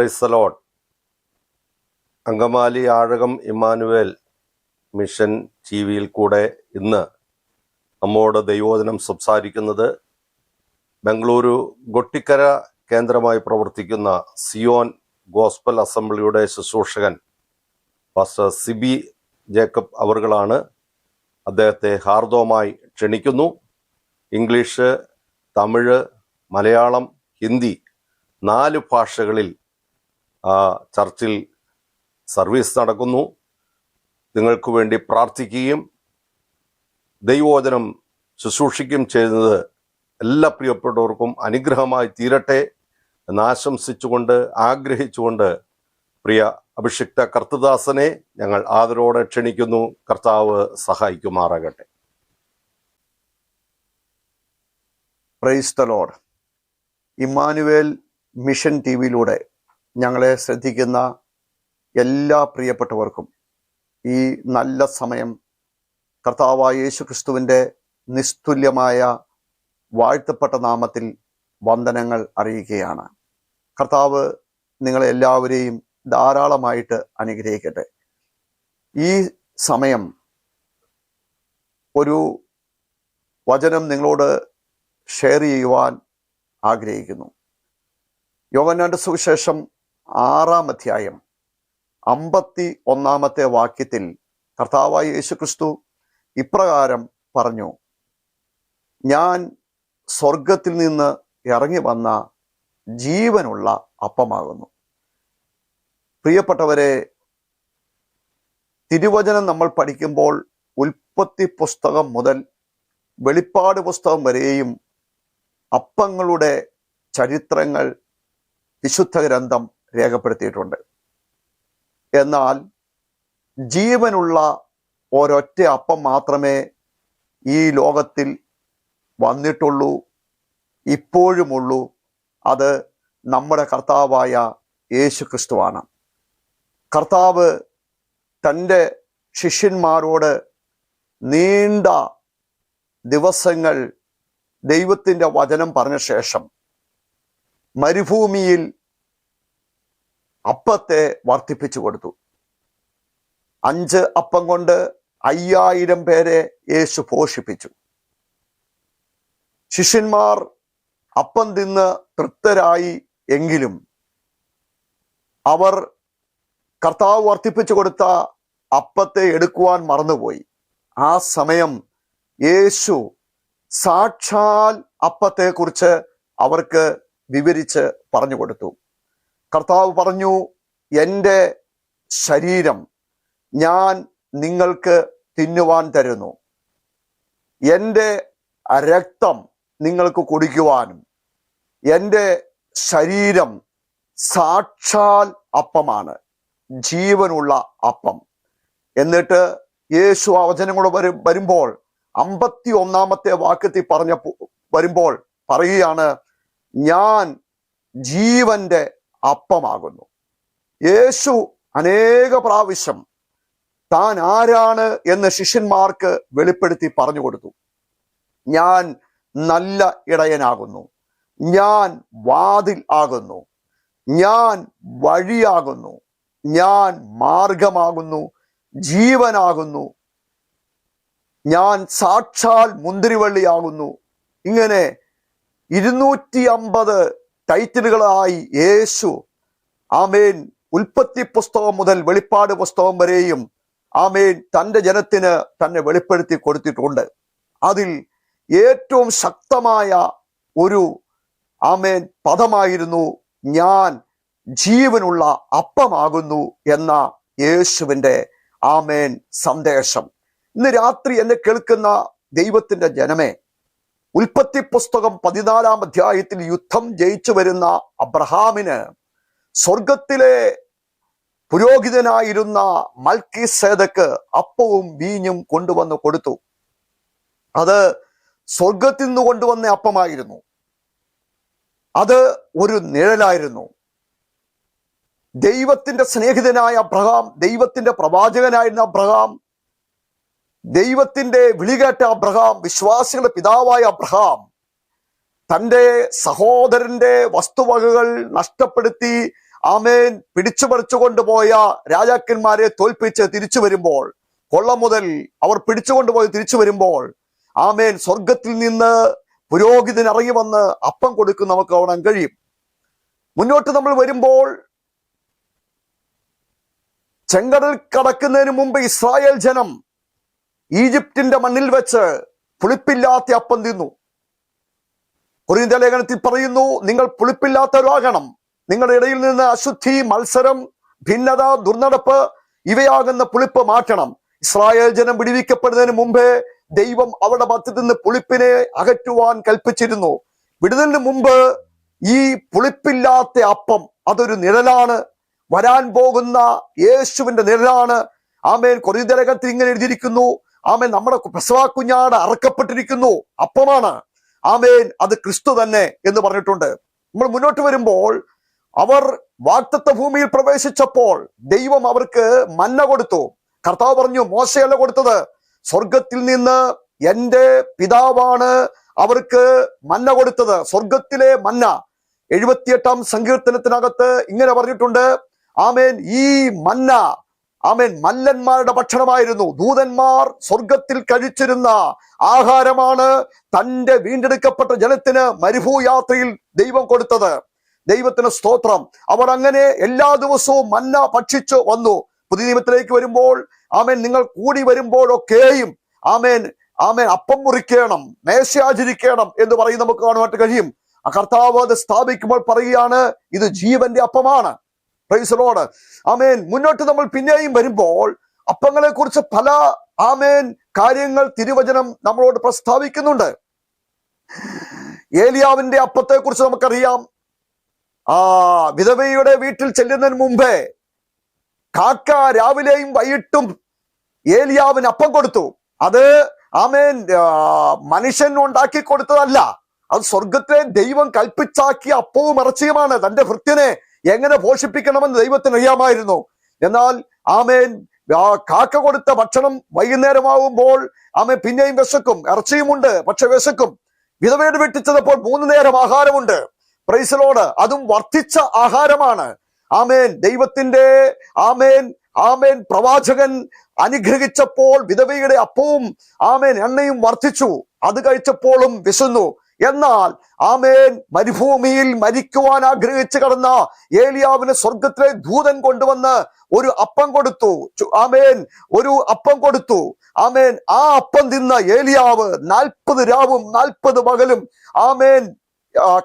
പ്രൈസലോൺ. Angamaly Azhakam Immanuel mission T വിയിൽ കൂടെ ഇന്ന് നമ്മോട് ദൈവോദനം സംസാരിക്കുന്നത് ബംഗളൂരു ഗൊട്ടിക്കര കേന്ദ്രമായി പ്രവർത്തിക്കുന്ന സിയോൻ ഗോസ്പൽ അസംബ്ലിയുടെ ശുശ്രൂഷകൻ പാസ്റ്റർ സിബി ജേക്കബ് അവറുകളാണ്. അദ്ദേഹത്തെ ഹാർദവമായി ക്ഷണിക്കുന്നു. ഇംഗ്ലീഷ് തമിഴ് മലയാളം ഹിന്ദി നാല് ഭാഷകളിൽ ആ ചർച്ചിൽ സർവീസ് നടക്കുന്നു. നിങ്ങൾക്ക് വേണ്ടി പ്രാർത്ഥിക്കുകയും ദൈവോചനം ശുശ്രൂഷിക്കുകയും ചെയ്യുന്നത് എല്ലാ പ്രിയപ്പെട്ടവർക്കും അനുഗ്രഹമായി തീരട്ടെ എന്ന് ആശംസിച്ചുകൊണ്ട് ആഗ്രഹിച്ചുകൊണ്ട് പ്രിയ അഭിഷിക്ത കർത്തദാസനെ ഞങ്ങൾ ആദരോടെ ക്ഷണിക്കുന്നു. കർത്താവ് സഹായിക്കുമാറാകട്ടെ. Praise the Lord Immanuel mission T വിയിലൂടെ ഞങ്ങളെ ശ്രദ്ധിക്കുന്ന എല്ലാ പ്രിയപ്പെട്ടവർക്കും ഈ നല്ല സമയം കർത്താവായ യേശു ക്രിസ്തുവിന്റെ നിസ്തുല്യമായ വാഴ്ത്തപ്പെട്ട നാമത്തിൽ വന്ദനങ്ങൾ അറിയിക്കുകയാണ്. കർത്താവ് നിങ്ങളെ എല്ലാവരെയും ധാരാളമായിട്ട് അനുഗ്രഹിക്കട്ടെ. ഈ സമയം ഒരു വചനം നിങ്ങളോട് ഷെയർ ചെയ്യുവാൻ ആഗ്രഹിക്കുന്നു. യോഗനാന്റെ സുവിശേഷം ആറാം അധ്യായം അമ്പത്തി ഒന്നാമത്തെ വാക്യത്തിൽ കർത്താവായ യേശുക്രിസ്തു ഇപ്രകാരം പറഞ്ഞു ഞാൻ സ്വർഗത്തിൽ നിന്ന് ഇറങ്ങി വന്ന ജീവനുള്ള അപ്പമാകുന്നു. പ്രിയപ്പെട്ടവരെ തിരുവചനം നമ്മൾ പഠിക്കുമ്പോൾ ഉൽപ്പത്തി പുസ്തകം മുതൽ വെളിപ്പാട് പുസ്തകം വരെയും അപ്പങ്ങളുടെ ചരിത്രങ്ങൾ വിശുദ്ധ ഗ്രന്ഥം രേഖപ്പെടുത്തിയിട്ടുണ്ട്. എന്നാൽ ജീവനുള്ള ഒരൊറ്റ അപ്പം മാത്രമേ ഈ ലോകത്തിൽ വന്നിട്ടുള്ളൂ ഇപ്പോഴുമുള്ളൂ. അത് നമ്മുടെ കർത്താവായ യേശു ക്രിസ്തുവാണ് കർത്താവ് തന്റെ ശിഷ്യന്മാരോട് നീണ്ട ദിവസങ്ങൾ ദൈവത്തിന്റെ വചനം പറഞ്ഞ ശേഷം മരുഭൂമിയിൽ അപ്പത്തെ വർദ്ധിപ്പിച്ചു കൊടുത്തു. അഞ്ച് അപ്പം കൊണ്ട് അയ്യായിരം പേരെ യേശു പോഷിപ്പിച്ചു. ശിഷ്യന്മാർ അപ്പം തിന്ന് തൃപ്തരായി എങ്കിലും അവർ കർത്താവ് വർദ്ധിപ്പിച്ചു കൊടുത്ത അപ്പത്തെ എടുക്കുവാൻ മറന്നുപോയി. ആ സമയം യേശു സാക്ഷാൽ അപ്പത്തെക്കുറിച്ച് അവർക്ക് വിവരിച്ച് പറഞ്ഞു കൊടുത്തു. കർത്താവ് പറഞ്ഞു എന്റെ ശരീരം ഞാൻ നിങ്ങൾക്ക് തിന്നുവാൻ തരുന്നു. എന്റെ രക്തം നിങ്ങൾക്ക് കുടിക്കുവാനും എന്റെ ശരീരം സാക്ഷാൽ അപ്പമാണ് ജീവനുള്ള അപ്പം. എന്നിട്ട് യേശു ആ വചനങ്ങൾ വരും വരുമ്പോൾ അമ്പത്തി ഒന്നാമത്തെ വാക്യത്തിൽ പറഞ്ഞ വരുമ്പോൾ പറയുകയാണ് ഞാൻ ജീവന്റെ അപ്പമാകുന്നു. യേശു അനേക പ്രാവശ്യം താൻ ആരാണ് എന്ന് ശിഷ്യന്മാർക്ക് വെളിപ്പെടുത്തി പറഞ്ഞു കൊടുത്തു. ഞാൻ നല്ല ഇടയനാകുന്നു. ഞാൻ വാതിൽ ആകുന്നു. ഞാൻ വഴിയാകുന്നു. ഞാൻ മാർഗമാകുന്നു. ജീവനാകുന്നു. ഞാൻ സാക്ഷാൽ മുന്തിരിവള്ളിയാകുന്നു. ഇങ്ങനെ ഇരുന്നൂറ്റി അമ്പത് ടൈറ്റിലുകളായി യേശു. ആമേൻ. ഉൽപ്പത്തി പുസ്തകം മുതൽ വെളിപ്പാട് പുസ്തകം വരെയും ആമേൻ. തന്റെ ജനത്തിന് തന്നെ വെളിപ്പെടുത്തി കൊടുത്തിട്ടുണ്ട്. അതിൽ ഏറ്റവും ശക്തമായ ഒരു ആമേൻ പദമായിരുന്നു ഞാൻ ജീവനുള്ള അപ്പമാകുന്നു എന്ന യേശുവിന്റെ ആമേൻ സന്ദേശം. ഇന്ന് രാത്രി എന്നെ കേൾക്കുന്ന ദൈവത്തിന്റെ ജനമേ ഉൽപ്പത്തി പുസ്തകം പതിനാലാം അധ്യായത്തിൽ യുദ്ധം ജയിച്ചു വരുന്ന അബ്രഹാമിന് സ്വർഗത്തിലെ പുരോഹിതനായിരുന്ന മൽക്കി സേതക്ക് അപ്പവും വീഞ്ഞും കൊണ്ടുവന്ന് കൊടുത്തു. അത് സ്വർഗത്തിൽ നിന്ന് കൊണ്ടുവന്ന അപ്പമായിരുന്നു. അത് ഒരു നിഴലായിരുന്നു. ദൈവത്തിന്റെ സ്നേഹിതനായ അബ്രഹാം ദൈവത്തിന്റെ പ്രവാചകനായിരുന്ന അബ്രഹാം ദൈവത്തിന്റെ വിളികേട്ട അബ്രഹാം വിശ്വാസികളുടെ പിതാവായ അബ്രഹാം തന്റെ സഹോദരന്റെ വസ്തുവകകൾ നഷ്ടപ്പെടുത്തി ആമേൻ പിടിച്ചു പറിച്ചു കൊണ്ടുപോയ രാജാക്കന്മാരെ തോൽപ്പിച്ച് തിരിച്ചു വരുമ്പോൾ കൊള്ള മുതൽ അവർ പിടിച്ചുകൊണ്ടുപോയി തിരിച്ചു വരുമ്പോൾ ആമേൻ സ്വർഗത്തിൽ നിന്ന് പുരോഹിതൻ ഇറങ്ങി വന്ന് അപ്പം കൊടുക്കും നമുക്ക് കാണാൻ കഴിയും. മുന്നോട്ട് നമ്മൾ വരുമ്പോൾ ചെങ്കടൽ കടക്കുന്നതിന് മുമ്പ് ഇസ്രായേൽ ജനം ഈജിപ്തിന്റെ മണ്ണിൽ വെച്ച് പുളിപ്പില്ലാത്ത അപ്പം തിന്നു. കുറിന്ത ലേഖനത്തിൽ പറയുന്നു നിങ്ങൾ പുളിപ്പില്ലാത്തവരാകണം നിങ്ങളുടെ ഇടയിൽ നിന്ന് അശുദ്ധി മത്സരം ഭിന്നത ദുർനടപ്പ് ഇവയാകുന്ന പുളിപ്പ് മാറ്റണം. ഇസ്രായേൽ ജനം വിടുവിക്കപ്പെടുന്നതിന് മുമ്പേ ദൈവം അവരുടെ മധ്യത്തിൽ നിന്ന് പുളിപ്പിനെ അകറ്റുവാൻ കൽപ്പിച്ചിരുന്നു. വിടുതലിന് മുമ്പ് ഈ പുളിപ്പില്ലാത്ത അപ്പം അതൊരു നിഴലാണ്. വരാൻ പോകുന്ന യേശുവിന്റെ നിഴലാണ്. ആമേൻ. കൊറിന്തലേഖനത്തിൽ ഇങ്ങനെ എഴുതിയിരിക്കുന്നു ആമേൻ നമ്മുടെ പെസവാ കുഞ്ഞാട് അറക്കപ്പെട്ടിരിക്കുന്നു. അപ്പമാണ്. ആമേൻ അത് ക്രിസ്തു തന്നെ എന്ന് പറഞ്ഞിട്ടുണ്ട്. നമ്മൾ മുന്നോട്ട് വരുമ്പോൾ അവർ വാക്തത്വ ഭൂമിയിൽ പ്രവേശിച്ചപ്പോൾ ദൈവം അവർക്ക് മന്ന കൊടുത്തു. കർത്താവ് പറഞ്ഞു മോശയല്ല കൊടുത്തത്. സ്വർഗത്തിൽ നിന്ന് എന്റെ പിതാവാണ് അവർക്ക് മന്ന കൊടുത്തത്. സ്വർഗത്തിലെ മന്ന. എഴുപത്തിയെട്ടാം സങ്കീർത്തനത്തിനകത്ത് ഇങ്ങനെ പറഞ്ഞിട്ടുണ്ട്. ആമേൻ ഈ മന്ന ആമേൻ. മല്ലന്മാരുടെ ഭക്ഷണമായിരുന്നു. ദൂതന്മാർ സ്വർഗത്തിൽ കഴിച്ചിരുന്ന ആഹാരമാണ് തന്റെ വീണ്ടെടുക്കപ്പെട്ട ജനത്തിന് മരുഭൂയാത്രയിൽ ദൈവം കൊടുത്തത്. ദൈവത്തിന് സ്തോത്രം. അവർ അങ്ങനെ എല്ലാ ദിവസവും മന്ന ഭക്ഷിച്ചു വന്നു. പുതിയ നിയമത്തിലേക്ക് വരുമ്പോൾ ആമേൻ നിങ്ങൾ കൂടി വരുമ്പോഴൊക്കെയും ആമേൻ ആമേൻ അപ്പം മുറിക്കണം മേശയാചരിക്കണം എന്ന് പറയും. നമുക്ക് കാണുവാനായിട്ട് കഴിയും. ആ കർത്താവ് അത് സ്ഥാപിക്കുമ്പോൾ പറയുകയാണ് ഇത് ജീവന്റെ അപ്പമാണ്. പ്രൈസലോട് ആമേൻ മുന്നോട്ട് നമ്മൾ പിന്നെയും വരുമ്പോൾ അപ്പങ്ങളെ കുറിച്ച് പല ആമേൻ കാര്യങ്ങൾ തിരുവചനം നമ്മളോട് പ്രസ്താവിക്കുന്നുണ്ട്. ഏലിയാവിന്റെ അപ്പത്തെ കുറിച്ച് നമുക്കറിയാം. ആ വിധവയുടെ വീട്ടിൽ ചെല്ലുന്നതിന് മുമ്പേ കാക്ക രാവിലെയും വൈകിട്ടും ഏലിയാവിന് അപ്പം കൊടുത്തു. അത് ആമേൻ മനുഷ്യൻ ഉണ്ടാക്കി കൊടുത്തതല്ല. അത് സ്വർഗത്തിലെ ദൈവം കൽപ്പിച്ചാക്കിയ അപ്പവും ഇറച്ചിയുമാണ്. തന്റെ ഭൃത്യനെ എങ്ങനെ പോഷിപ്പിക്കണമെന്ന് ദൈവത്തിന് അറിയാമായിരുന്നു. എന്നാൽ ആമേൻ കാക്ക കൊടുത്ത ഭക്ഷണം വൈകുന്നേരമാവുമ്പോൾ ആമേൻ പിന്നെയും വിശക്കും ഇറച്ചിയുമുണ്ട് പക്ഷെ വിശക്കും. വിധവയുടെ വീട്ടിൽ ചെന്നപ്പോൾ മൂന്ന് നേരം ആഹാരമുണ്ട്. പ്രൈസലോട് അതും വർദ്ധിച്ച ആഹാരമാണ്. ആമേൻ ദൈവത്തിന്റെ ആമേൻ ആമേൻ പ്രവാചകൻ അനുഗ്രഹിച്ചപ്പോൾ വിധവയുടെ അപ്പവും ആമേൻ എണ്ണയും വർദ്ധിച്ചു. അത് കഴിച്ചപ്പോഴും വിശന്നു. എന്നാൽ ആമേൻ മരുഭൂമിയിൽ മരിക്കുവാൻ ആഗ്രഹിച്ചു കടന്ന ഏലിയാവിന് സ്വർഗത്തിലെ ദൂതൻ കൊണ്ടുവന്ന് ഒരു അപ്പം കൊടുത്തു. ആമേൻ ഒരു അപ്പം കൊടുത്തു. ആമേൻ ആ അപ്പം തിന്ന ഏലിയാവ് നാൽപ്പത് രാവും നാൽപ്പത് പകലും ആമേൻ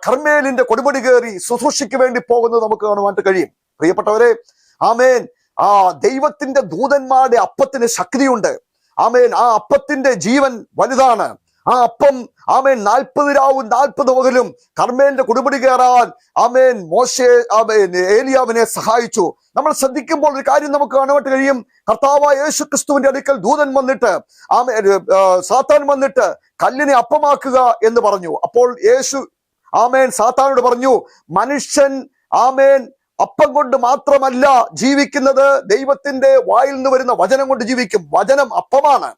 കർമ്മേലിന്റെ കൊടുമുടി കയറി ശുശ്രൂഷയ്ക്ക് വേണ്ടി പോകുന്നത് നമുക്ക് കാണുവാനായിട്ട് കഴിയും. പ്രിയപ്പെട്ടവരെ ആമേൻ ആ ദൈവത്തിന്റെ ദൂതന്മാരുടെ അപ്പത്തിന് ശക്തിയുണ്ട്. ആമേൻ ആ അപ്പത്തിന്റെ ജീവൻ വലുതാണ്. ആ അപ്പം ആമേൻ നാൽപ്പത് രാവും നാൽപ്പത് പകലും കർമ്മേലിന്റെ കുടുപിടി കയറാൻ ആമേൻ മോശെ ആമേൻ ഏലിയാവിനെ സഹായിച്ചു. നമ്മൾ ശ്രദ്ധിക്കുമ്പോൾ ഒരു കാര്യം നമുക്ക് കാണുവാൻ കഴിയും. കർത്താവായ യേശു ക്രിസ്തുവിന്റെ അടുക്കൽ ദൂതൻ വന്നിട്ട് ആമേ സാത്താൻ വന്നിട്ട് കല്ലിനെ അപ്പമാക്കുക എന്ന് പറഞ്ഞു. അപ്പോൾ യേശു ആമേൻ സാത്താനോട് പറഞ്ഞു മനുഷ്യൻ ആമേൻ അപ്പം കൊണ്ട് മാത്രമല്ല ജീവിക്കുന്നത് ദൈവത്തിന്റെ വായിൽ നിന്ന് വരുന്ന വചനം കൊണ്ട് ജീവിക്കും. വചനം അപ്പമാണ്.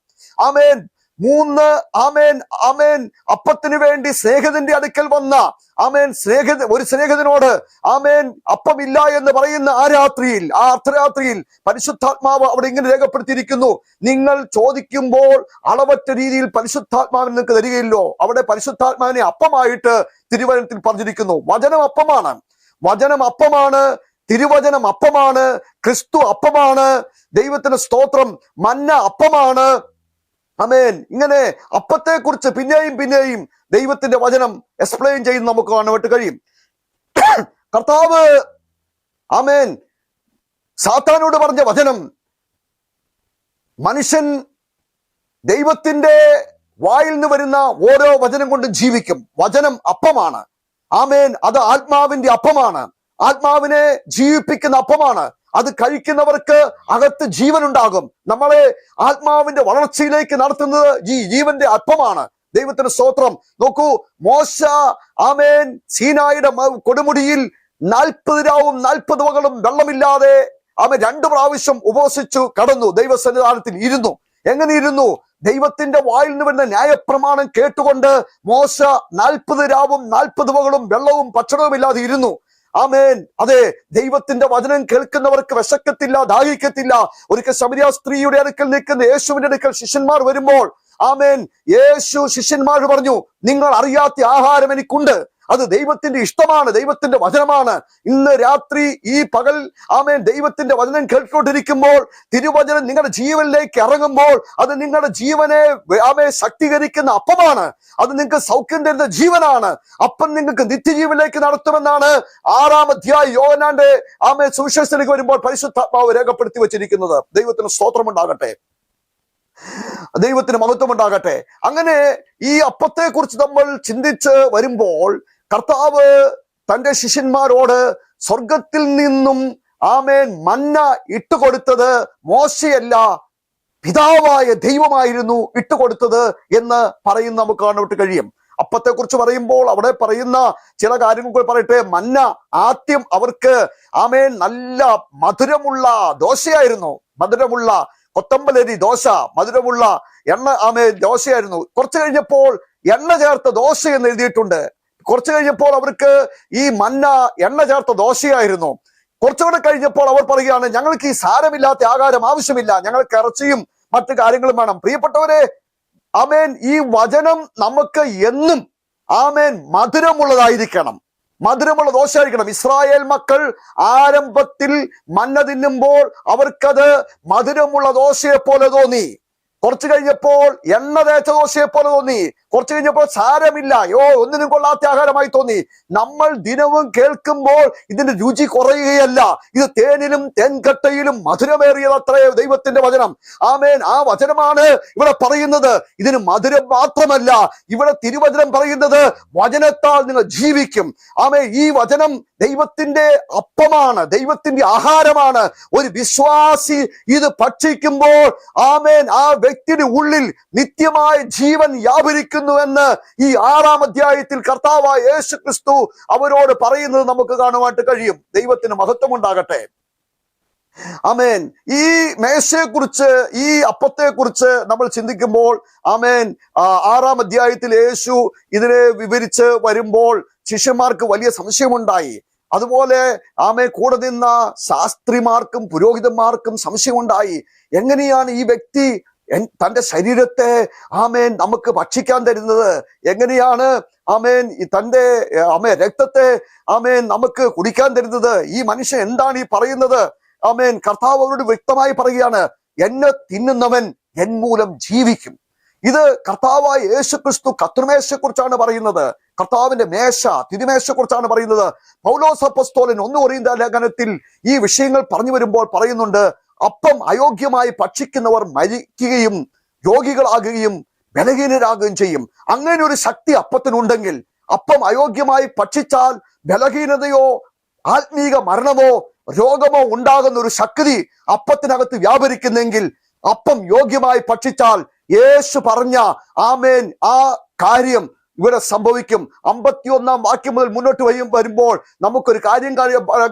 ആമേൻ മൂന്ന് ആമേൻ ആമേൻ. അപ്പത്തിന് വേണ്ടി സ്നേഹത്തിന്റെ അടുക്കൽ വന്ന ആമേൻ സ്നേഹ ഒരു സ്നേഹിതനോട് ആമേൻ അപ്പമില്ല എന്ന് പറയുന്ന ആ രാത്രിയിൽ ആ അർദ്ധരാത്രിയിൽ പരിശുദ്ധാത്മാവ് അവിടെ ഇങ്ങനെ രേഖപ്പെടുത്തിയിരിക്കുന്നു. നിങ്ങൾ ചോദിക്കുമ്പോൾ അളവറ്റ രീതിയിൽ പരിശുദ്ധാത്മാവിന് നിങ്ങൾക്ക് തരികയില്ലോ. അവിടെ പരിശുദ്ധാത്മാവിനെ അപ്പമായിട്ട് തിരുവചനത്തിൽ പറഞ്ഞിരിക്കുന്നു. വചനം അപ്പമാണ്. വചനം അപ്പമാണ്. തിരുവചനം അപ്പമാണ്. ക്രിസ്തു അപ്പമാണ്. ദൈവത്തിന്റെ സ്തോത്രം മന്ന അപ്പമാണ്. അമേൻ ഇങ്ങനെ അപ്പത്തെ കുറിച്ച് പിന്നെയും പിന്നെയും ദൈവത്തിന്റെ വചനം എക്സ്പ്ലെയിൻ ചെയ്യുന്ന നമുക്ക് കാണുവാനായിട്ട് കഴിയും. കർത്താവ് ആമേൻ. സാത്താനോട് പറഞ്ഞ വചനം മനുഷ്യൻ ദൈവത്തിന്റെ വായിൽ നിന്ന് വരുന്ന ഓരോ വചനം കൊണ്ടും ജീവിക്കും. വചനം അപ്പമാണ്. ആമേൻ. അത് ആത്മാവിന്റെ അപ്പമാണ്. ആത്മാവിനെ ജീവിപ്പിക്കുന്ന അപ്പമാണ്. അത് കഴിക്കുന്നവർക്ക് അകത്ത് ജീവൻ ഉണ്ടാകും നമ്മളെ ആത്മാവിന്റെ വളർച്ചയിലേക്ക് നടത്തുന്നത് ഈ ജീവന്റെ അല്പമാണ്. ദൈവത്തിന്റെ സ്തോത്രം. നോക്കൂ മോശ ആമേൻ സീനായുടെ കൊടുമുടിയിൽ നാൽപ്പത് രാവും നാൽപ്പത് വകളും വെള്ളമില്ലാതെ അവൻ രണ്ടു പ്രാവശ്യം ഉപവസിച്ചു കടന്നു. ദൈവസന്നിധാനത്തിൽ ഇരുന്നു. എങ്ങനെ ഇരുന്നു? ദൈവത്തിന്റെ വായിൽ നിന്ന് വരുന്ന ന്യായപ്രമാണം കേട്ടുകൊണ്ട് മോശ നാൽപ്പത് രാവും നാൽപ്പത് വകളും വെള്ളവും ഭക്ഷണവും ഇല്ലാതെ ഇരുന്നു. ആമേൻ. അതെ ദൈവത്തിന്റെ വചനം കേൾക്കുന്നവർക്ക് വിശക്കത്തില്ല ദാഹിക്കത്തില്ല. ഒരിക്കൽ ശബരിയ സ്ത്രീയുടെ അടുക്കൽ നിൽക്കുന്ന യേശുവിന്റെ അടുക്കൽ ശിഷ്യന്മാർ വരുമ്പോൾ ആമേൻ യേശു ശിഷ്യന്മാർ പറഞ്ഞു നിങ്ങൾ അറിയാത്ത ആഹാരം എനിക്കുണ്ട്. അത് ദൈവത്തിന്റെ ഇഷ്ടമാണ് ദൈവത്തിന്റെ വചനമാണ്. ഇന്ന് രാത്രി ഈ പകൽ ആമേൻ ദൈവത്തിന്റെ വചനം കേട്ടുകൊണ്ടിരിക്കുമ്പോൾ തിരുവചനം നിങ്ങളുടെ ജീവനിലേക്ക് ഇറങ്ങുമ്പോൾ അത് നിങ്ങളുടെ ജീവനെ ആമേ ശക്തീകരിക്കുന്ന അപ്പമാണ്. അത് നിങ്ങൾക്ക് സൗഖ്യം തരുന്ന ജീവനാണ്. അപ്പം നിങ്ങൾക്ക് നിത്യജീവനിലേക്ക് നടത്തുമെന്നാണ് ആറാം അധ്യായ യോനാന്റെ ആമേ സുവിശേഷത്തിലേക്ക് വരുമ്പോൾ പരിശുദ്ധാത്മാവ് രേഖപ്പെടുത്തി വെച്ചിരിക്കുന്നത്. ദൈവത്തിന് സ്തോത്രമുണ്ടാകട്ടെ. ദൈവത്തിന് മഹത്വം ഉണ്ടാകട്ടെ അങ്ങനെ ഈ അപ്പത്തെ കുറിച്ച് നമ്മൾ ചിന്തിച്ച് വരുമ്പോൾ കർത്താവ് തന്റെ ശിഷ്യന്മാരോട് സ്വർഗത്തിൽ നിന്നും ആമേൻ മന്ന ഇട്ടുകൊടുത്തത് മോശയല്ല പിതാവായ ദൈവമായിരുന്നു ഇട്ടുകൊടുത്തത് എന്ന് പറയുന്ന നമുക്ക് കാണിട്ട് കഴിയും. അപ്പത്തെ കുറിച്ച് പറയുമ്പോൾ അവിടെ പറയുന്ന ചില കാര്യങ്ങൾ പറയട്ടെ. മന്ന ആദ്യം അവർക്ക് ആമേൻ നല്ല മധുരമുള്ള ദോശയായിരുന്നു. മധുരമുള്ള കൊത്തമ്പലരി ദോശ മധുരമുള്ള എണ്ണ ആമേൻ ദോശയായിരുന്നു. കുറച്ചു കഴിഞ്ഞപ്പോൾ എണ്ണ ചേർത്ത ദോശ എന്ന് എഴുതിയിട്ടുണ്ട്. കുറച്ചു കഴിഞ്ഞപ്പോൾ അവർക്ക് ഈ മന്ന എണ്ണ ചേർത്ത ദോശയായിരുന്നു. കുറച്ചുകൂടെ കഴിഞ്ഞപ്പോൾ അവർ പറയുകയാണ് ഞങ്ങൾക്ക് ഈ സാരമില്ലാത്ത ആകാരം ആവശ്യമില്ല. ഞങ്ങൾക്ക് ഇറച്ചിയും മറ്റു കാര്യങ്ങളും വേണം. പ്രിയപ്പെട്ടവരെ ആമേൻ ഈ വചനം നമുക്ക് എന്നും ആമേൻ മധുരമുള്ളതായിരിക്കണം. മധുരമുള്ള ദോശയായിരിക്കണം. ഇസ്രായേൽ മക്കൾ ആരംഭത്തിൽ മന്ന തിന്നുമ്പോൾ അവർക്കത് മധുരമുള്ള ദോശയെ പോലെ തോന്നി. കുറച്ചു കഴിഞ്ഞപ്പോൾ എണ്ണ തേച്ച ദോശയെ പോലെ തോന്നി. കുറച്ചു കഴിഞ്ഞപ്പോൾ സാരമില്ല. യോ ഒന്നിനും കൊള്ളാത്ത ആഹാരമായി തോന്നി. നമ്മൾ ദിനവും കേൾക്കുമ്പോൾ ഇതിന്റെ രുചി കുറയുകയല്ല. ഇത് തേനിലും തേൻകട്ടയിലും മധുരമേറിയത് അത്രയോ ദൈവത്തിന്റെ വചനം. ആമേൻ. ആ വചനമാണ് ഇവിടെ പറയുന്നത്. ഇതിന് മധുരം മാത്രമല്ല ഇവിടെ തിരുവചനം പറയുന്നത് വചനത്താൽ നിങ്ങൾ ജീവിക്കും. ആമേ ഈ വചനം ദൈവത്തിന്റെ അപ്പമാണ് ദൈവത്തിന്റെ ആഹാരമാണ്. ഒരു വിശ്വാസി ഇത് ഭക്ഷിക്കുമ്പോൾ ആമേൻ ആ വ്യക്തിയുടെ ഉള്ളിൽ നിത്യമായ ജീവൻ വ്യാപരിക്കുന്നുവെന്ന് ഈ ആറാം അധ്യായത്തിൽ കർത്താവായ യേശു ക്രിസ്തു അവരോട് പറയുന്നത് നമുക്ക് കാണുവാനായിട്ട് കഴിയും. ദൈവത്തിന് മഹത്വം ഉണ്ടാകട്ടെ ആമേൻ. ഈ മേശയെക്കുറിച്ച് ഈ അപ്പത്തെ കുറിച്ച് നമ്മൾ ചിന്തിക്കുമ്പോൾ ആമേൻ ആറാം അധ്യായത്തിൽ യേശു ഇതിനെ വിവരിച്ച് വരുമ്പോൾ ശിഷ്യന്മാർക്ക് വലിയ സംശയമുണ്ടായി. അതുപോലെ ആമെ കൂടെ നിന്ന ശാസ്ത്രിമാർക്കും പുരോഹിതന്മാർക്കും സംശയമുണ്ടായി. എങ്ങനെയാണ് ഈ വ്യക്തി തന്റെ ശരീരത്തെ ആമേൻ നമുക്ക് ഭക്ഷിക്കാൻ തരുന്നത് എങ്ങനെയാണ്? ആമേൻ തന്റെ ആമേ രക്തത്തെ ആമേൻ നമുക്ക് കുടിക്കാൻ തരുന്നത്. ഈ മനുഷ്യൻ എന്താണ് ഈ പറയുന്നത്? ആമേൻ കർത്താവ് അവരോട് വ്യക്തമായി പറയുകയാണ് എന്നെ തിന്നുന്നവൻ എൻ മൂലം ജീവിക്കും. ഇത് കർത്താവായ യേശു ക്രിസ്തു കത്രുമേശയെ കുറിച്ചാണ് പറയുന്നത്. കർത്താവിന്റെ മേശ തിരുമേശയെ കുറിച്ചാണ് പറയുന്നത്. പൗലോസ് പൗലോസപ്പസ്തോലൻ ഒന്ന് പറയുന്ന ലേഖനത്തിൽ ഈ വിഷയങ്ങൾ പറഞ്ഞു വരുമ്പോൾ പറയുന്നുണ്ട് അപ്പം അയോഗ്യമായി ഭക്ഷിക്കുന്നവർ മരിക്കുകയും രോഗികളാകുകയും ബലഹീനരാകുകയും ചെയ്യും. അങ്ങനെ ഒരു ശക്തി അപ്പത്തിനുണ്ടെങ്കിൽ അപ്പം അയോഗ്യമായി ഭക്ഷിച്ചാൽ ബലഹീനതയോ ആത്മീക മരണമോ രോഗമോ ഉണ്ടാകുന്ന ഒരു ശക്തി അപ്പത്തിനകത്ത് വ്യാപരിക്കുന്നെങ്കിൽ അപ്പം യോഗ്യമായി ഭക്ഷിച്ചാൽ യേശു പറഞ്ഞ ആമേൻ ആ കാര്യം ഇവിടെ സംഭവിക്കും. അമ്പത്തിയൊന്നാം വാക്യം മുതൽ മുന്നോട്ട് വരും വരുമ്പോൾ നമുക്കൊരു കാര്യം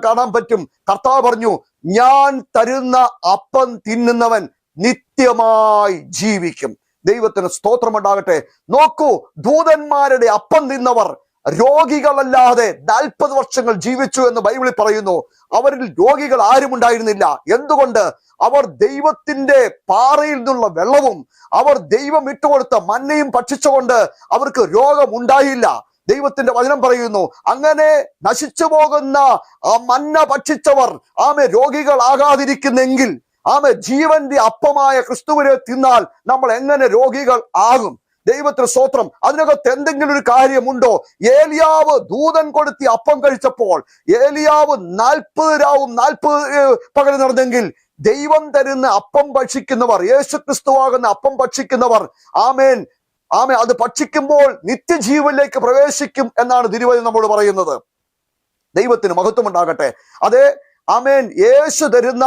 കാണാൻ പറ്റും. കർത്താവ് പറഞ്ഞു ഞാൻ തരുന്ന അപ്പം തിന്നുന്നവൻ നിത്യമായി ജീവിക്കും. ദൈവത്തിന് സ്തോത്രമുണ്ടാകട്ടെ. നോക്കൂ ദൂതന്മാരുടെ അപ്പം തിന്നവർ രോഗികളല്ലാതെ നാൽപ്പത് വർഷങ്ങൾ ജീവിച്ചു എന്ന് ബൈബിളിൽ പറയുന്നു. അവരിൽ രോഗികൾ ആരും ഉണ്ടായിരുന്നില്ല. എന്തുകൊണ്ട്? അവർ ദൈവത്തിന്റെ പാറയിൽ നിന്നുള്ള വെള്ളവും അവർ ദൈവം ഇട്ടുകൊടുത്ത മന്നയും ഭക്ഷിച്ചുകൊണ്ട് അവർക്ക് രോഗം ഉണ്ടായില്ല ദൈവത്തിന്റെ വചനം പറയുന്നു അങ്ങനെ നശിച്ചു പോകുന്ന ആ മന്ന ഭക്ഷിച്ചവർ ആമെ രോഗികളാകാതിരിക്കുന്നെങ്കിൽ ആമെ ജീവന്റെ അപ്പമായ ക്രിസ്തുവിനെ തിന്നാൽ നമ്മൾ എങ്ങനെ രോഗികൾ ആകും? ദൈവത്തിന് സ്തോത്രം. അതിനകത്ത് എന്തെങ്കിലും ഒരു കാര്യമുണ്ടോ? ഏലിയാവ് ദൂതൻ കൊടുത്തി അപ്പം കഴിച്ചപ്പോൾ ഏലിയാവ് നാൽപ്പത് രാവും നാൽപ്പത് പകൽ നടന്നെങ്കിൽ ദൈവം തരുന്ന അപ്പം ഭക്ഷിക്കുന്നവർ യേശു ക്രിസ്തുവാകുന്ന അപ്പം ഭക്ഷിക്കുന്നവർ ആമേൻ. ആമേ അത് ഭക്ഷിക്കുമ്പോൾ നിത്യജീവനിലേക്ക് പ്രവേശിക്കും എന്നാണ് തിരുവചനം നമ്മോട് പറയുന്നത്. ദൈവത്തിന് മഹത്വം ഉണ്ടാകട്ടെ അതെ ആമേൻ. യേശു തരുന്ന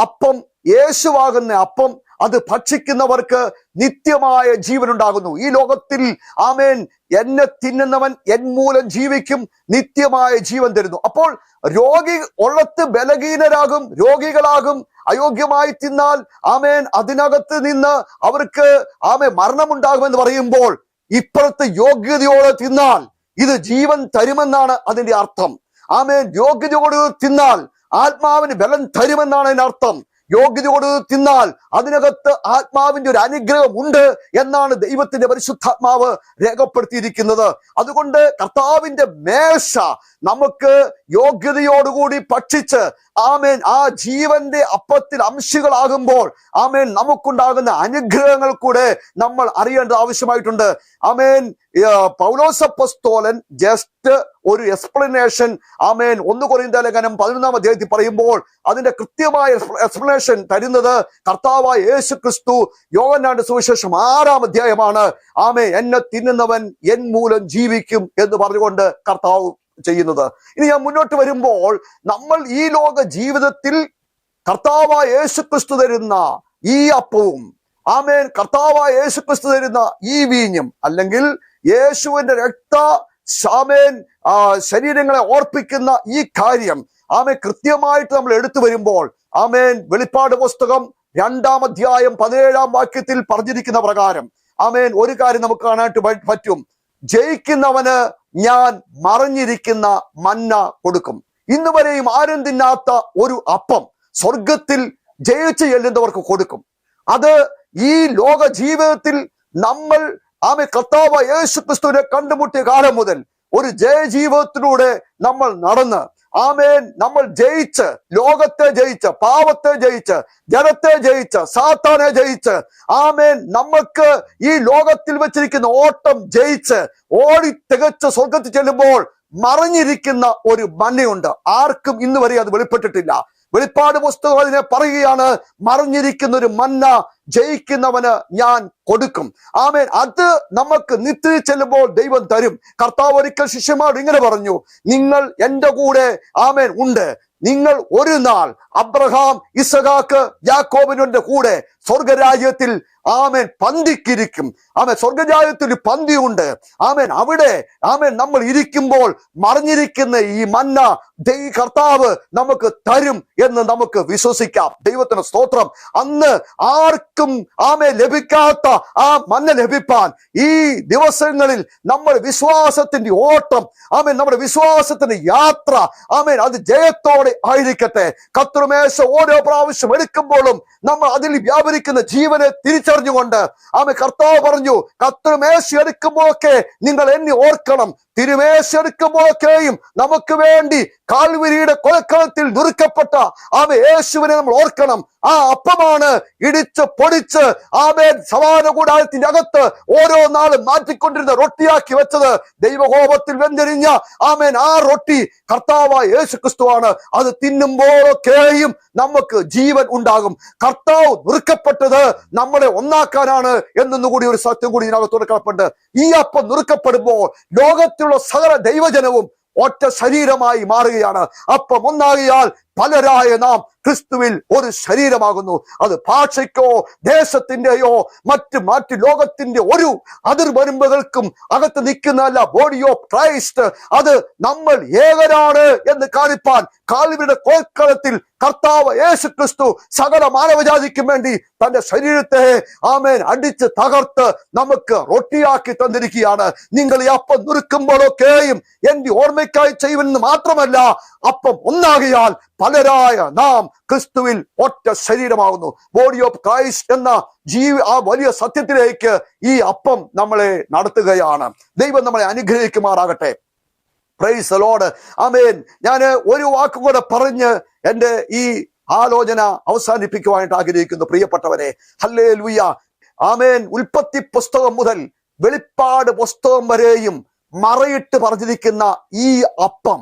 അപ്പം യേശുവാകുന്ന അപ്പം അത് ഭക്ഷിക്കുന്നവർക്ക് നിത്യമായ ജീവൻ ഉണ്ടാകുന്നു ഈ ലോകത്തിൽ ആമേൻ. എന്നെ തിന്നുന്നവൻ എൻ മൂലം ജീവിക്കും നിത്യമായ ജീവൻ തരുന്നു. അപ്പോൾ രോഗി ഉള്ളത്ത് ബലഹീനരാകും രോഗികളാകും അയോഗ്യമായി തിന്നാൽ ആമേൻ അതിനകത്ത് നിന്ന് അവർക്ക് ആമേ മരണമുണ്ടാകുമെന്ന് പറയുമ്പോൾ ഇപ്പോഴത്തെ യോഗ്യതയോടെ തിന്നാൽ ഇത് ജീവൻ തരുമെന്നാണ് അതിന്റെ അർത്ഥം. ആമേൻ യോഗ്യതയോട് തിന്നാൽ ആത്മാവിന് ബലം തരുമെന്നാണ് അതിന്റെ അർത്ഥം. യോഗ്യതയോട് തിന്നാൽ അതിനകത്ത് ആത്മാവിന്റെ ഒരു അനുഗ്രഹം ഉണ്ട് എന്നാണ് ദൈവത്തിന്റെ പരിശുദ്ധാത്മാവ് രേഖപ്പെടുത്തിയിരിക്കുന്നത്. അതുകൊണ്ട് കർത്താവിന്റെ മേശ നമുക്ക് യോഗ്യതയോടുകൂടി ഭക്ഷിച്ച് ആമേൻ ആ ജീവന്റെ അപ്പത്തിൽ അംശികളാകുമ്പോൾ ആമേൻ നമുക്കുണ്ടാകുന്ന അനുഗ്രഹങ്ങൾ കൂടെ നമ്മൾ അറിയേണ്ടത് ആവശ്യമായിട്ടുണ്ട്. ആമേൻ പൗലോസപ്പസ്തോലൻ ജസ്റ്റ് ഒരു എക്സ്പ്ലനേഷൻ ആമേൻ. ഒന്ന് കുറയുന്ന ലേഖനം പതിനൊന്നാം അധ്യായത്തിൽ പറയുമ്പോൾ അതിന്റെ കൃത്യമായ എക്സ്പ്ലനേഷൻ തരുന്നത് കർത്താവായ യേശു ക്രിസ്തു യോഗനാണ്ട് സുവിശേഷം ആറാം അധ്യായമാണ്. ആമേ എന്നെ തിന്നുന്നവൻ എൻ മൂലം ജീവിക്കും എന്ന് പറഞ്ഞുകൊണ്ട് കർത്താവ് ചെയ്യുന്നത്. ഇനി ഞാൻ മുന്നോട്ട് വരുമ്പോൾ നമ്മൾ ഈ ലോക ജീവിതത്തിൽ കർത്താവായ യേശു ക്രിസ്തു തരുന്ന ഈ അപ്പവും ആമേൻ. കർത്താവായ യേശു ക്രിസ്തു തരുന്ന ഈ വീഞ്ഞും അല്ലെങ്കിൽ യേശുവിന്റെ രക്ത ശാമേൻ ശരീരങ്ങളെ ഓർപ്പിക്കുന്ന ഈ കാര്യം ആമേൻ കൃത്യമായിട്ട് നമ്മൾ എടുത്തു വരുമ്പോൾ ആമേൻ വെളിപ്പാട് പുസ്തകം രണ്ടാം അധ്യായം പതിനേഴാം വാക്യത്തിൽ പറഞ്ഞിരിക്കുന്ന പ്രകാരം ആമേൻ ഒരു കാര്യം നമുക്ക് കാണാനായിട്ട് പറ്റും. ജയിക്കുന്നവന് ഞാൻ മറിഞ്ഞിരിക്കുന്ന മന്ന കൊടുക്കും. ഇന്ന് വരെയും ആരും തിന്നാത്ത ഒരു അപ്പം സ്വർഗത്തിൽ ജയിച്ചു ചെല്ലുന്നവർക്ക് കൊടുക്കും. അത് ഈ ലോക ജീവിതത്തിൽ നമ്മൾ ആമെ കർത്താവ് യേശു ക്രിസ്തുവിനെ കണ്ടുമുട്ടിയ കാലം മുതൽ ഒരു ജയജീവിതത്തിലൂടെ നമ്മൾ നടന്ന് ആമേൻ നമ്മൾ ജയിച്ച് ലോകത്തെ ജയിച്ച് പാവത്തെ ജയിച്ച് ജനത്തെ ജയിച്ച് സാത്താനെ ജയിച്ച് ആമേൻ നമുക്ക് ഈ ലോകത്തിൽ വെച്ചിരിക്കുന്ന ഓട്ടം ജയിച്ച് ഓടി തികച്ച് സ്വർഗത്തിൽ ചെല്ലുമ്പോൾ മറിഞ്ഞിരിക്കുന്ന ഒരു മണ്ണയുണ്ട്. ആർക്കും ഇന്ന് വരെ അത് വെളിപ്പെട്ടിട്ടില്ല. വെളിപ്പാട് പുസ്തകം അതിനെ പറയുകയാണ് മറിഞ്ഞിരിക്കുന്ന ഒരു മന്ന ജയിക്കുന്നവന് ഞാൻ കൊടുക്കും. ആമേൻ. അത് നമുക്ക് നിത്യ ചെല്ലുമ്പോൾ ദൈവം തരും. കർത്താവ് ഒരിക്കൽ ശിഷ്യന്മാരോട് ഇങ്ങനെ പറഞ്ഞു നിങ്ങൾ എന്റെ കൂടെ ആമേൻ ഉണ്ട്. നിങ്ങൾ ഒരു നാൾ അബ്രഹാം ഇസഹാക്ക് യാക്കോബിനുണ്ട് കൂടെ സ്വർഗരാജ്യത്തിൽ ആമേൻ പന്തിക്കിരിക്കും. ആമേൻ സ്വർഗരാജ്യത്തിൽ ഒരു പന്തിയുണ്ട്. ആമേൻ അവിടെ ആമേൻ നമ്മൾ ഇരിക്കുമ്പോൾ മറിഞ്ഞിരിക്കുന്ന ഈ മന്ന ദൈ കർത്താവ് നമുക്ക് തരും എന്ന് നമുക്ക് വിശ്വസിക്കാം. ദൈവത്തിന് സ്തോത്രം. അന്ന് ആർക്കും ആമേ ലഭിക്കാത്ത ആ മന്ന ലഭിപ്പാൻ ഈ ദിവസങ്ങളിൽ നമ്മൾ വിശ്വാസത്തിന്റെ ഓട്ടം ആമേൻ നമ്മുടെ വിശ്വാസത്തിന്റെ യാത്ര ആമേൻ അത് ജയത്തോടെ ആയിരിക്കട്ടെ. കത്രുമേശ ഓരോ പ്രാവശ്യം എടുക്കുമ്പോഴും നമ്മൾ അതിൽ വ്യാപരിക്കുന്ന ജീവനെ തിരിച്ചറിഞ്ഞുകൊണ്ട് ആമേ കർത്താവ് പറഞ്ഞു കത്രമേശ എടുക്കുമ്പോഴൊക്കെ നിങ്ങൾ എന്നെ ഓർക്കണം. തിരുമേശ എടുക്കുമ്പോഴൊക്കെയും നമുക്ക് വേണ്ടി കാൽവരിയുടെ കൊലക്കളത്തിൽ നുറുക്കപ്പെട്ട ആമ യേശുവിനെ നമ്മൾ ഓർക്കണം. ആ അപ്പമാണ് ഇടിച്ച് പൊടിച്ച് ആമേ സമാന കൂടാരത്തിന്റെ അകത്ത് ഓരോ നാളും മാറ്റിക്കൊണ്ടിരുന്ന റൊട്ടിയാക്കി വെച്ചത്. ദൈവകോപത്തിൽ വെന്തിരിഞ്ഞ ആമേൻ ആ റൊട്ടി കർത്താവായ യേശു ക്രിസ്തുവാണ് അത് തിന്നുമ്പോഴൊക്കെയും നമുക്ക് ജീവൻ ഉണ്ടാകും. കർത്താവ് നുറുക്കപ്പെട്ടത് നമ്മളെ ഒന്നാക്കാനാണ് എന്നൊന്നുകൂടി ഒരു സത്യം കൂടി ഇതിനകത്ത് തുറക്കപ്പെട്ട് ഈ അപ്പം നുറുക്കപ്പെടുമ്പോൾ ലോകത്തിലുള്ള സകല ദൈവജനവും ഒറ്റ ശരീരമായി മാറുകയാണ്. അപ്പം ഒന്നാകിയാൽ പലരായ നാം ക്രിസ്തുവിൽ ഒരു ശരീരമാകുന്നു. അത് ഭാഷയ്ക്കോ ദേശത്തിന്റെയോ മറ്റ് മറ്റ് ലോകത്തിന്റെ ഒരു അതിർവരുമ്പുകൾക്കും അകത്ത് നിൽക്കുന്നതല്ല. ബോഡി ഓഫ് ക്രൈസ്റ്റ് അത് നമ്മൾ ഏകരാണ് എന്ന് കാണിപ്പാൻ കാൽവിയുടെ കോൽക്കളത്തിൽ കർത്താവ് യേശു ക്രിസ്തു സകല മാനവജാതിക്കും വേണ്ടി തന്റെ ശരീരത്തെ ആമേൻ അടിച്ച് തകർത്ത് നമുക്ക് റൊട്ടിയാക്കി തന്നിരിക്കുകയാണ്. നിങ്ങൾ ഈ അപ്പം നുറുക്കുമ്പോഴൊക്കെയും എന്റെ ഓർമ്മയ്ക്കായി ചെയ്യുമെന്ന് മാത്രമല്ല അപ്പം ഒന്നാകിയാൽ പലരായ നാം ക്രിസ്തുവിൽ ഒറ്റ ശരീരമാകുന്നു. ബോഡി ഓഫ് ക്രൈസ്റ്റ് എന്ന ജീവി ആ വലിയ സത്യത്തിലേക്ക് ഈ അപ്പം നമ്മളെ നടത്തുകയാണ്. ദൈവം നമ്മളെ അനുഗ്രഹിക്കുമാറാകട്ടെ. പ്രൈസ് ലോഡ് ആമേൻ ഞാൻ ഒരു വാക്കുകൂടെ പറഞ്ഞ് എന്റെ ഈ ആലോചന അവസാനിപ്പിക്കുവാനായിട്ട് ആഗ്രഹിക്കുന്നു പ്രിയപ്പെട്ടവരെ ഹല്ലേ ലുയ്യ ആമേൻ ഉൽപ്പത്തി പുസ്തകം മുതൽ വെളിപ്പാട് പുസ്തകം വരെയും മറയിട്ട് പറഞ്ഞിരിക്കുന്ന ഈ അപ്പം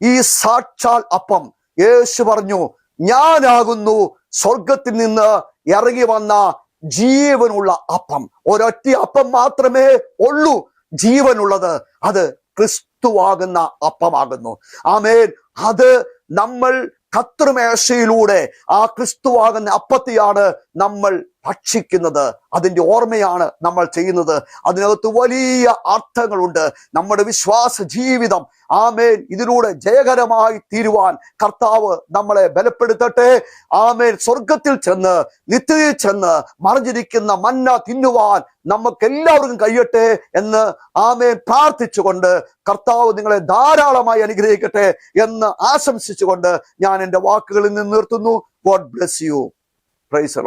ഈ സാക്ഷാൽ അപ്പം യേശു പറഞ്ഞു ഞാനാകുന്നു സ്വർഗത്തിൽ നിന്ന് ഇറങ്ങി വന്ന ജീവനുള്ള അപ്പം. ഒരൊറ്റ അപ്പം മാത്രമേ ഉള്ളൂ ജീവനുള്ളത്. അത് ക്രിസ്തുവാകുന്ന അപ്പമാകുന്നു. ആമേൻ. അത് നമ്മൾ കത്രുമേശയിലൂടെ ആ ക്രിസ്തുവാകുന്ന അപ്പത്തെയാണ് നമ്മൾ ഭക്ഷിക്കുന്നത് അതിന്റെ ഓർമ്മയാണ് നമ്മൾ ചെയ്യുന്നത്. അതിനകത്ത് വലിയ അർത്ഥങ്ങളുണ്ട്. നമ്മുടെ വിശ്വാസ ജീവിതം ആമേൻ. ഇതിലൂടെ ജയകരമായി തീരുവാൻ കർത്താവ് നമ്മളെ ബലപ്പെടുത്തട്ടെ. ആമേൻ. സ്വർഗത്തിൽ ചെന്ന് നിത്യയിൽ ചെന്ന് മറിഞ്ഞിരിക്കുന്ന മന്ന തിന്നുവാൻ നമുക്ക് എല്ലാവർക്കും കഴിയട്ടെ എന്ന് ആമേൻ പ്രാർത്ഥിച്ചുകൊണ്ട് കർത്താവ് നിങ്ങളെ ധാരാളമായി അനുഗ്രഹിക്കട്ടെ എന്ന് ആശംസിച്ചുകൊണ്ട് ഞാൻ എന്റെ വാക്കുകളിൽ നിന്ന് നിർത്തുന്നു. God bless you price